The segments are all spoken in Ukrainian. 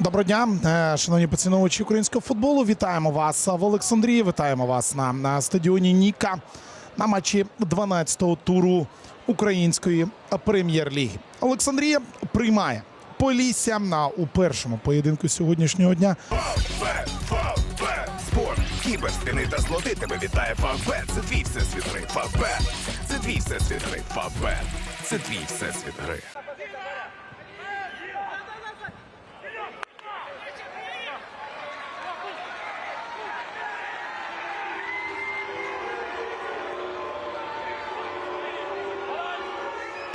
Доброго дня, е, шановні поціновувачі українського футболу. Вітаємо вас в Олександрії. Вітаємо вас на, стадіоні Ніка на матчі 12-го туру української прем'єр-ліги. Олександрія приймає Полісся на у першому поєдинку сьогоднішнього дня. Спорт, кіберстини та злоти тебе вітає Фавбет. Це твій всесвіт гри. Фавбет. Це твій всесвіт гри. Фавбет. Це твій всесвіт гри.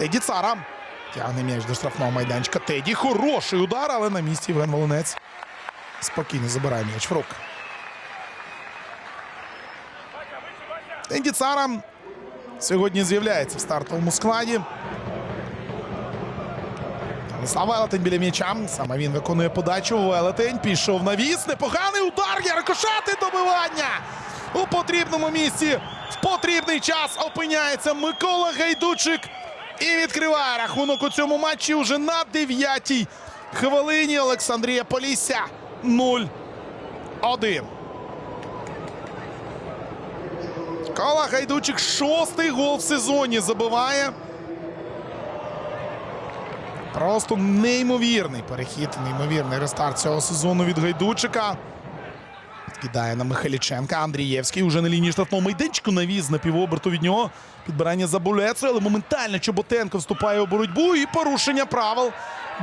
Теді Цара тягне м'яч до штрафного майданчика. Теді хороший удар, але на місці Євген Волонець спокійно забирає м'яч в руки. Теді Цара сьогодні з'являється в стартовому складі. Станислав Велетень біля м'яча. Саме він виконує подачу. Велетень пішов на віс. Непоганий удар. Є рикошати добивання. У потрібному місці в потрібний час опиняється Микола Гайдучик. І відкриває рахунок у цьому матчі уже на 9-й хвилині. Олександрія Полісся 0-1. Микола Гайдучик шостий гол в сезоні забиває. Просто неймовірний перехід, неймовірний рестарт цього сезону від Гайдучика. Кидає на Михайліченка. Андрієвський уже на лінії штрафного майданчику навіз на півоберту від нього. Підбирання за Булецою, але моментально Чоботенко вступає у боротьбу і порушення правил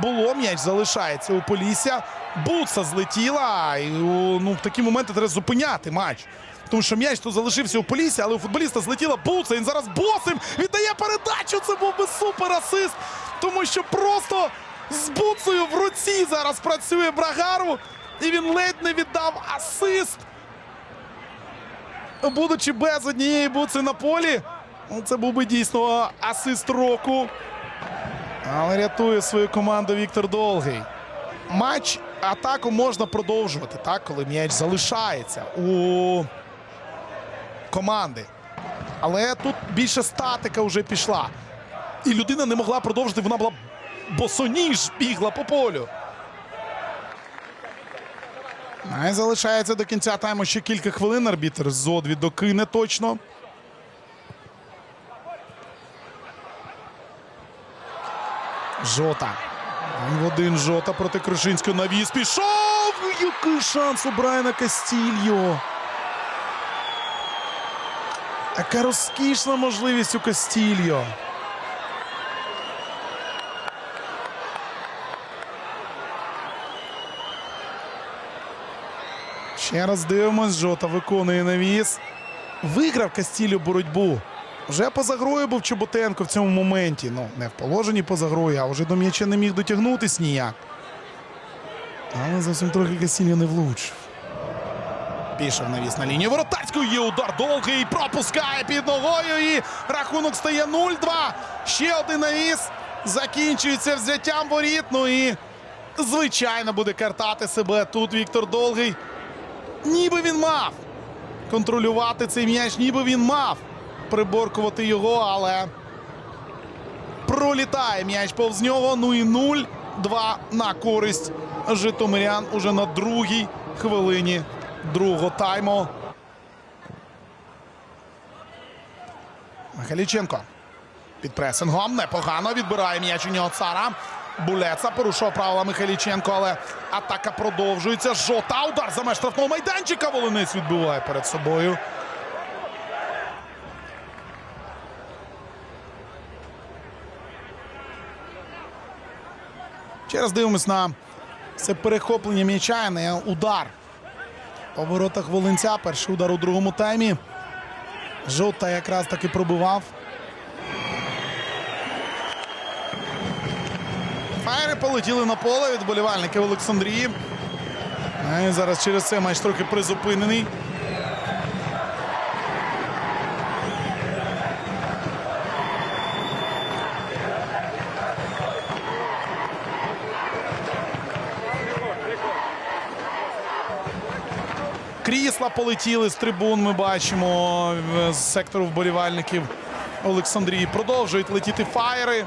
було. М'яч залишається у Полісся. Буца злетіла. І ну, в такі моменти треба зупиняти матч. Тому що м'яч тут залишився у Полісся, але у футболіста злетіла Буца. Він зараз босим віддає передачу. Це був би супер асист. Тому що просто з Буцею в руці зараз працює Брагару. І він ледь не віддав асист. Будучи без однієї буци на полі. Це був би дійсно асист року. Але рятує свою команду Віктор Долгий. Матч атаку можна продовжувати, так, коли м'яч залишається у команди. Але тут більше статика вже пішла. І людина не могла продовжити, вона була босоніж бігла по полю. Й залишається до кінця тайму ще кілька хвилин. Арбітр Зодві докине точно. Жота. В один Жота проти Крушинського навіс. Пішов! Який шанс у Брайана Кастільо. Яка розкішна можливість у Кастільо. Ще раз дивимось. Жота виконує навіс. Виграв Кастілю боротьбу. Вже поза грою був Чоботенко в цьому моменті. Ну, не в положенні поза грою, а вже до м'яча не міг дотягнутись ніяк. Але зовсім трохи Кастілю не влучив. Пішов навіс на лінію воротарської. Є удар довгий. Пропускає під ногою. І рахунок стає 0-2. Ще один навіс. Закінчується взяттям воріт. Ну і звичайно буде картати себе тут Віктор Довгий. Ніби він мав контролювати цей м'яч, ніби він мав приборкувати його, але пролітає м'яч повз нього. Ну і 0-2 на користь Житомирян уже на другій хвилині другого тайму. Михайліченко під пресингом непогано відбирає м'яч у нього цара. Булеца порушував правила Михайліченко, але атака продовжується. Жота удар за меж штрафного майданчика. Волинець відбиває перед собою. Ще раз дивимось на це перехоплення м'яча, не удар. По воротах Волинця. Перший удар у другому таймі. Жота якраз таки пробивав. Фаєри полетіли на поле від болівальників Олександрії. І зараз через це матч трохи призупинений. Крісла полетіли з трибун. Ми бачимо з сектору вболівальників Олександрії. Продовжують летіти фаєри.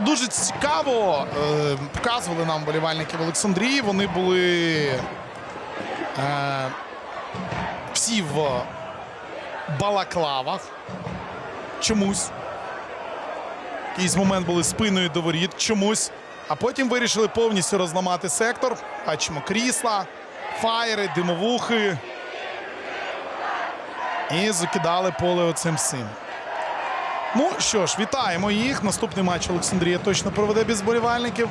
Дуже цікаво е, показували нам болівальники в Олександрії. Вони були е, всі в балаклавах. Чомусь. Якийсь момент були спиною до воріт чомусь. А потім вирішили повністю розламати сектор. Бачимо крісла, фаєри, димовухи. І закидали поле оцим всім. Ну що ж, вітаємо їх. Наступний матч Олександрія точно проведе без болівальників.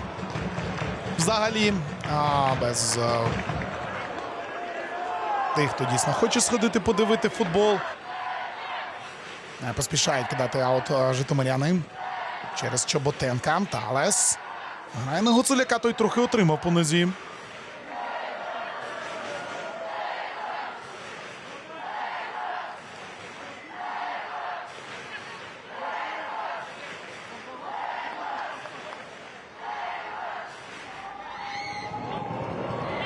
Взагалі, а, без е, тих, хто дійсно хоче сходити подивити футбол. Е, Поспішають кидати аут е, житомиряни через Чоботенка. Талес. Грає на Гуцуляка, той трохи отримав по нозі.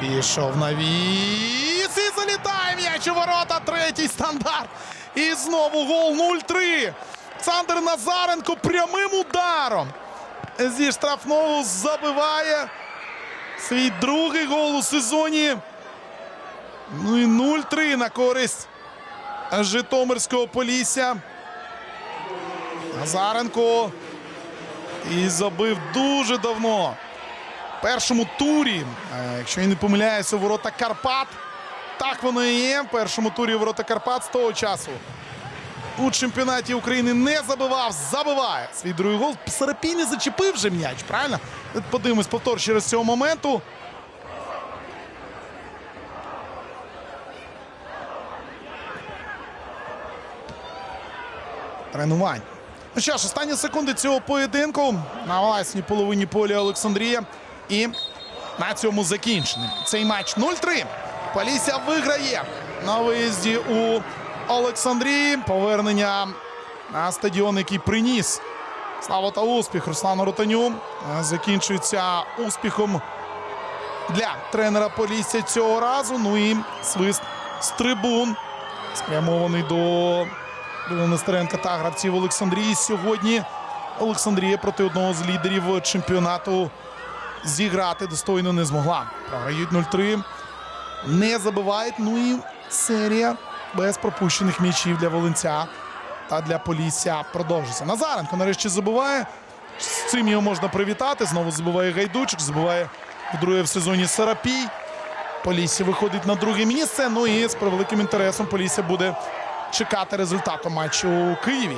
Пішов на віс і залітає м'яч у ворота. Третій стандарт. І знову гол 0-3. Олександр Назаренко прямим ударом. Зі штрафного забиває свій другий гол у сезоні. Ну і 0-3 на користь Житомирського Полісся. Назаренко. І забив дуже давно першому турі, е, якщо я не помиляюся, ворота Карпат. Так воно і є. В першому турі ворота Карпат з того часу. У чемпіонаті України не забивав, забиває свій другий гол. Сарапій не зачепив вже м'яч, правильно? Подивимось повтор ще раз цього моменту. Тренувань. Ну що ж, останні секунди цього поєдинку на власній половині поля Олександрія. І на цьому закінчений. Цей матч 0-3. Полісся виграє на виїзді у Олександрії. Повернення на стадіон, який приніс славу та успіх Руслану Ротаню. е, Закінчується успіхом для тренера Полісся цього разу. Ну і свист з трибун, спрямований До Нестеренка та гравців Олександрії. Сьогодні Олександрія проти одного з лідерів чемпіонату зіграти достойно не змогла. Програють 0-3. Не забивають. Ну і серія без пропущених м'ячів для Волинця та для Полісся продовжиться. Назаренко нарешті забиває. З цим його можна привітати. Знову забиває Гайдучик, забиває вдруге в сезоні Сарапій. Полісся виходить на друге місце. Ну і з превеликим інтересом Полісся буде чекати результату матчу у Києві.